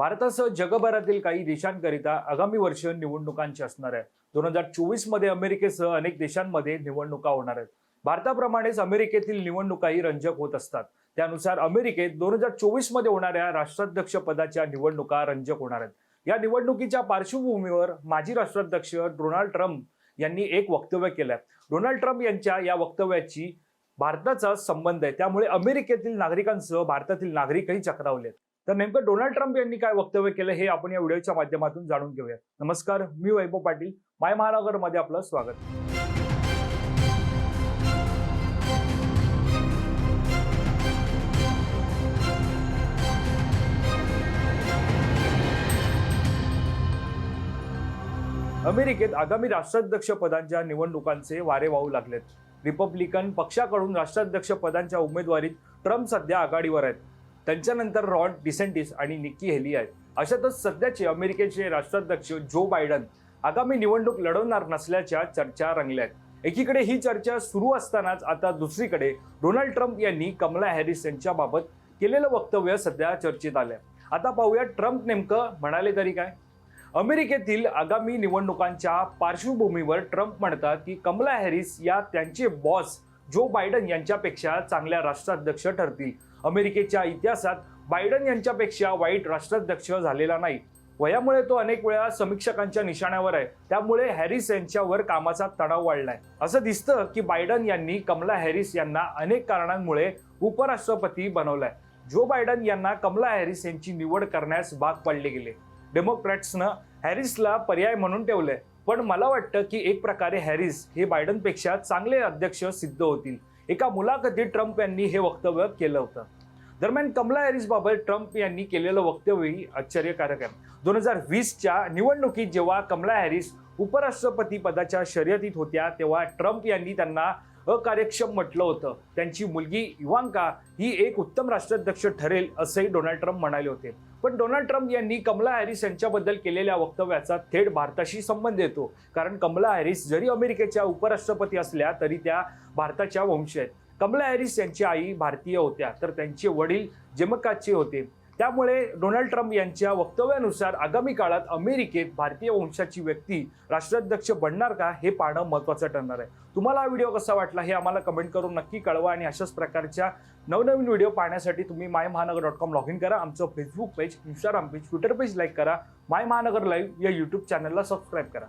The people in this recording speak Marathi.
भारतासह जगभरातील काही देशांकरिता आगामी वर्ष निवडणुकांची असणार आहे. दोन हजार चोवीसमध्ये अमेरिकेसह अनेक देशांमध्ये निवडणुका होणार आहेत. भारताप्रमाणेच अमेरिकेतील निवडणुकाही रंजक होत असतात. त्यानुसार अमेरिकेत दोन हजार चोवीसमध्ये होणाऱ्या राष्ट्राध्यक्ष पदाच्या निवडणुका रंजक होणार आहेत. या निवडणुकीच्या पार्श्वभूमीवर माजी राष्ट्राध्यक्ष डोनाल्ड ट्रम्प यांनी एक वक्तव्य केलंय. डोनाल्ड ट्रम्प यांच्या या वक्तव्याची भारताचा संबंध आहे. त्यामुळे अमेरिकेतील नागरिकांसह भारतातील नागरिकही चक्रावलेत. तर नेमकं डोनाल्ड ट्रम्प यांनी काय वक्तव्य केलं हे आपण या व्हिडिओच्या माध्यमातून जाणून घेऊया नमस्कार मी वैभव पाटील. माय महानगरमध्ये आपलं स्वागत. अमेरिकेत आगामी राष्ट्राध्यक्ष पदांच्या निवडणुकांचे वारे वाहू लागलेत. रिपब्लिकन पक्षाकडून राष्ट्राध्यक्ष पदांच्या उमेदवारीत ट्रम्प सध्या आघाडीवर आहेत. त्यांच्यानंतर रॉड डिसेंटिस आणि निक्की हेली आहेत. अशातच सध्याचे अमेरिकेचे राष्ट्राध्यक्ष जो बायडन आगामी निवडणूक लढवणार नसल्याच्या चर्चा रंगल्या आहेत. एकीकडे ही चर्चा सुरू असतानाच आता दुसरीकडे डोनाल्ड ट्रम्प यांनी कमला हॅरिस यांच्याबाबत केलेलं वक्तव्य सध्या चर्चेत आलंय. आता पाहूया ट्रम्प नेमकं म्हणाले तरी काय? अमेरिकेतील आगामी निवडणुकांच्या पार्श्वभूमीवर ट्रम्प म्हणतात की कमला हॅरिस या त्यांचे बॉस जो बायडन यांच्यापेक्षा चांगल्या राष्ट्राध्यक्ष ठरतील. अमेरिकेच्या इतिहासात बायडन यांच्यापेक्षा वाईट राष्ट्राध्यक्ष झालेला नाही. वयामुळे तो अनेक वेळा समीक्षकांच्या निशाण्यावर आहे. त्यामुळे हॅरिस यांच्यावर कामाचा तणाव वाढलाय. असं दिसतं की बायडन यांनी कमला हॅरिस यांना अनेक कारणांमुळे उपराष्ट्रपती बनवलाय. जो बायडन यांना कमला हॅरिस यांची निवड करण्यास भाग पाडले गेले. डेमोक्रॅट्सनं हॅरिसला पर्याय म्हणून ठेवलंय. पण मला वाटतं की एक प्रकारे हॅरिस हे बायडनपेक्षा चांगले अध्यक्ष सिद्ध होतील. एका मुलाखतीत ट्रम्प यांनी हे वक्तव्य केलं होतं. दरम्यान कमला हॅरिसबाबत ट्रम्प यांनी केलेलं वक्तव्यही आश्चर्यकारक आहे. दोन हजार वीसच्या निवडणुकीत जेव्हा कमला हॅरिस उपराष्ट्रपती पदाच्या शर्यतीत होत्या तेव्हा ट्रम्प यांनी त्यांना अकार्यक्षम म्हटलं होतं. त्यांची मुलगी इवांका ही एक उत्तम राष्ट्राध्यक्ष ठरेल असंही डोनाल्ड ट्रम्प म्हणाले होते. पण डोनाल्ड ट्रम्प यांनी कमला हॅरिस यांच्याबद्दल केलेल्या वक्तव्याचा थेट भारताशी संबंध येतो. कारण कमला हॅरिस जरी अमेरिकेच्या उपराष्ट्रपती असल्या तरी त्या भारताच्या वंश आहेत. कमला हॅरिस यांची आई भारतीय होत्या तर त्यांचे वडील जमकाचे होते. त्यामुळे डोनाल्ड ट्रम्प यांच्या वक्तव्यानुसार आगामी काळात अमेरिकेत भारतीय वंशाची व्यक्ती राष्ट्राध्यक्ष बनणार का हे पाहणं महत्त्वाचं ठरणार आहे. तुम्हाला हा व्हिडिओ कसा वाटला हे आम्हाला कमेंट करून नक्की कळवा आणि अशाच प्रकारच्या नवनवीन व्हिडिओ पाहण्यासाठी तुम्ही माय महानगर डॉट कॉम लॉग इन करा. आमचं Facebook page Instagram page Twitter page like करा. माय महानगर लाईव्ह या यूट्यूब चॅनलला सबस्क्राईब करा.